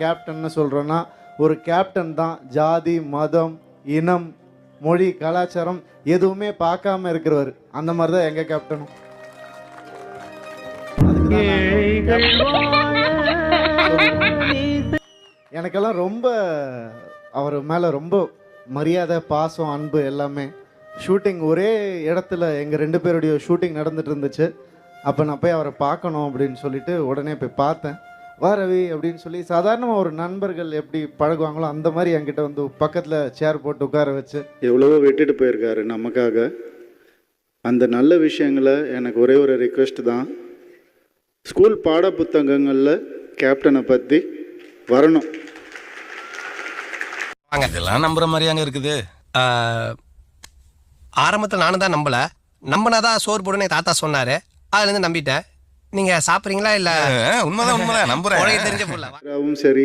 கேப்டன்னு சொல்கிறோன்னா ஒரு கேப்டன் தான் ஜாதி மதம் இனம் மொழி கலாச்சாரம் எதுவுமே பார்க்காம இருக்கிறவர். அந்த மாதிரி தான் எங்கள் கேப்டனும் எனக்கெல்லாம் ரொம்ப அவர் மேலே ரொம்ப மரியாதை பாசம் அன்பு எல்லாமே. ஷூட்டிங் ஒரே இடத்துல எங்கள் ரெண்டு பேருடைய ஷூட்டிங் நடந்துட்டு இருந்துச்சு. அப்போ நான் போய் அவரை பார்க்கணும் அப்படின்னு சொல்லிட்டு உடனே போய் பார்த்தேன். வா ரவி அப்படின்னு சொல்லி சாதாரணமாக ஒரு நண்பர்கள் எப்படி பழகுவாங்களோ அந்த மாதிரி என்கிட்ட வந்து பக்கத்தில் சேர் போட்டு உட்கார வச்சு எவ்வளவோ விட்டுட்டு போயிருக்காரு நமக்காக. அந்த நல்ல விஷயங்களை எனக்கு ஒரே ஒரு ரிக்வெஸ்ட் தான். ஸ்கூல் பாட புத்தகங்களில் கேப்டனை பற்றி வரணும். இதெல்லாம் நம்புற மாதிரியாங்க இருக்குது. ஆரம்பத்தில் நானும் தான் நம்பல. நம்பினாதான் சோறு போடுன்னு என் தாத்தா சொன்னாரு. அதுல இருந்து நம்பிட்டேன். நீங்க சாப்பிட்றீங்களா இல்ல? உண்மைதான் உண்மைதான். நம்புறேன். தெரிஞ்ச சரி.